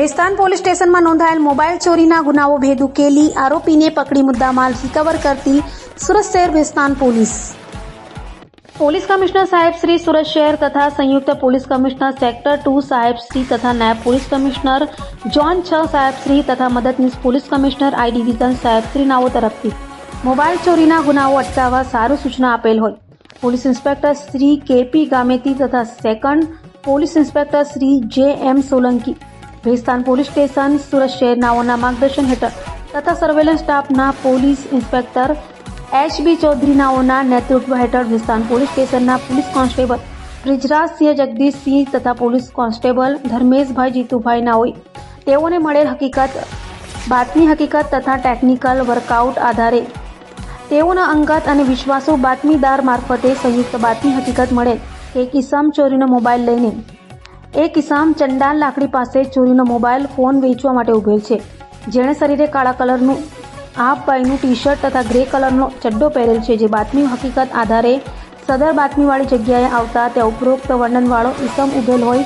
Bhestan police સ્ટેશનમાં નોંધાયેલ mobile ચોરીના ગુનાઓ ભેદ ઉકેલી આરોપીને પકડી મુદ્દામાલ રિકવર કરતી સુરત શહેર ભેસ્તાન પોલીસ. પોલીસ કમિશનર સાહેબ શ્રી સુરત શહેર તથા સંયુક્ત પોલીસ કમિશનર સેક્ટર ટુ સાહેબ શ્રી તથા નાયબ પોલીસ કમિશનર જોન છ સાહેબ શ્રી તથા મદદનીશ પોલીસ કમિશનર આઈ ડિવિઝન સાહેબ શ્રીનાઓ તરફથી. મોબાઈલ ચોરીના ગુનાઓ અટકાવવા સારું સૂચના આપેલ હોય. Police inspector Shri K P Gameti તથા second police inspector Shri J M Solanki Bhestan police station, Surat શહેરનાઓના માર્ગદર્શન હેઠળ તથા સર્વેલન્સ સ્ટાફના પોલીસ ઇન્સ્પેક્ટર એચ બી ચૌધરીનાઓના નેતૃત્વ હેઠળ ભેસ્તાન પોલીસ સ્ટેશનના પોલીસ કોન્સ્ટેબલ બ્રિજરાજસિંહ જગદીશસિંહ તથા પોલીસ કોન્સ્ટેબલ ધર્મેશભાઈ જીતુભાઈ નાઓએ તેઓને મળેલ હકીકત, બાતમી હકીકત તથા ટેકનિકલ વર્કઆઉટ આધારે તેઓના અંગત અને વિશ્વાસુ બાતમીદાર મારફતે સંયુક્ત બાતમી હકીકત મળેલ કે કિસમ ચોરીનો મોબાઈલ લઈને એ કિસામ ચંડાલ લાકડી પાસે ચોરીનો મોબાઈલ ફોન વેચવા માટે ઉભેલ છે. જેણે શરીરે કાળા કલરનું હાફ બાયનું ટી શર્ટ તથા ગ્રે કલરનો ચડ્ડો પહેરેલ છે. જે બાતમી હકીકત આધારે સદર બાતમીવાળી જગ્યાએ આવતા ત્યાં ઉપરોક્ત વર્ણનવાળો ઇસમ ઉભેલ હોય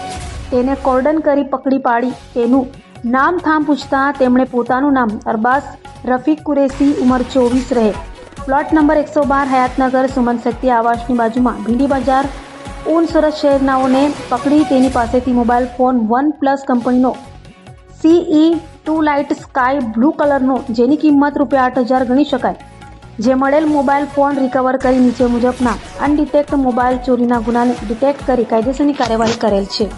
તેને કોર્ડન કરી પકડી પાડી તેનું નામ થામ પૂછતા તેમણે પોતાનું નામ અરબાસ રફીક કુરેશી ઉંમર ચોવીસ રહે. પ્લોટ નંબર એકસો બાર હયાતનગર સુમન શક્તિ આવાસની બાજુમાં ભીંડી બજાર ઉન સુરત શહેરનાઓને પકડી તેની પાસેથી મોબાઈલ ફોન વન પ્લસ કંપનીનો CE two lite sky blue કલરનો, જેની કિંમત રૂપિયા આઠ હજાર ગણી શકાય. જે મળેલ મોબાઈલ ફોન રિકવર કરી નીચે મુજબના અનડિટેક્ટ મોબાઈલ ચોરીના ગુનાને ડિટેક્ટ કરી કાયદેસરની કાર્યવાહી કરેલ છે.